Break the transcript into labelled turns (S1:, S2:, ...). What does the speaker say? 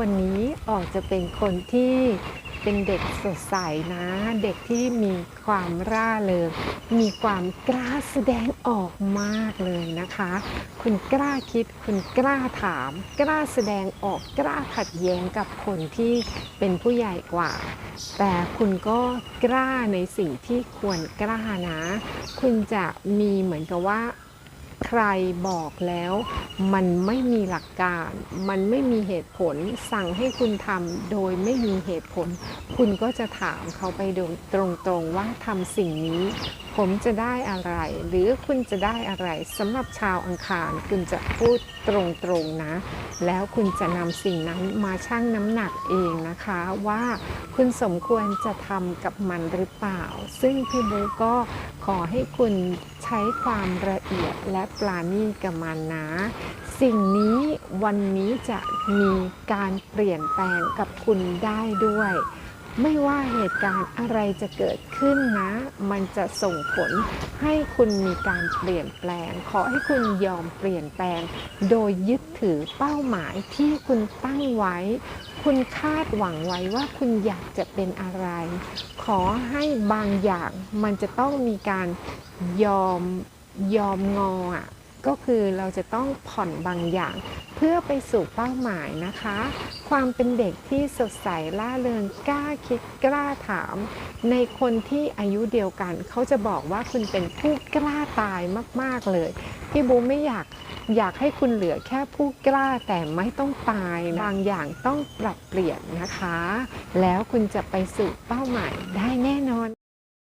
S1: วันนี้ออกจะเป็นคนที่เป็นเด็กสดใสนะ เด็กที่มีความร่าเริงมีความกล้าแสดงออกมากเลยนะคะ คุณกล้าคิด คุณกล้าถาม กล้าแสดงออกกล้าขัดแย้งกับคนที่เป็นผู้ใหญ่กว่า แต่คุณก็กล้าในสิ่งที่ควรกล้านะ คุณจะมีเหมือนกับว่า ใครบอกแล้วมันไม่มีหลักการ มันไม่มีเหตุผลสั่งให้คุณทำโดยไม่มีเหตุผล คุณก็จะถามเขาไปโดยตรงๆว่าทำสิ่งนี้ผมจะได้อะไร หรือคุณจะได้อะไรสำหรับชาวอังคารคุณจะพูดตรงๆนะ แล้วคุณจะนำสิ่งนั้นมาชั่งน้ำหนักเองนะคะว่าคุณสมควรจะทำกับมันหรือเปล่า ซึ่งพี่บูก็ขอให้คุณ ช้ความละเอียดและปราณีตกับมันนะ สิ่งนี้วันนี้จะมีการเปลี่ยนแปลงกับคุณได้ด้วย ไม่ว่าเหตุการณ์อะไรจะเกิดขึ้นนะ มันจะส่งผลให้คุณมีการเปลี่ยนแปลง ขอให้คุณยอมเปลี่ยนแปลง โดยยึดถือเป้าหมายที่คุณตั้งไว้ คุณคาดหวังไว้ว่าคุณอยากจะเป็นอะไร ขอให้บางอย่างมันจะต้องมีการยอมยอมงออะ ก็คือเราจะต้องผ่อนบางอย่าง เพื่อไปสู่เป้าหมายนะคะ ความเป็นเด็กที่สดใสล่าเริงกล้าคิดกล้าถาม ในคนที่อายุเดียวกัน เขาจะบอกว่าคุณเป็นผู้กล้าตายมาก ๆ เลยพี่บูไม่อยากอยากให้คุณเหลือแค่ผู้กล้าแต่ไม่ต้องตายบางอย่างต้องปรับเปลี่ยนนะคะ แล้วคุณจะไปสู่เป้าหมายได้แน่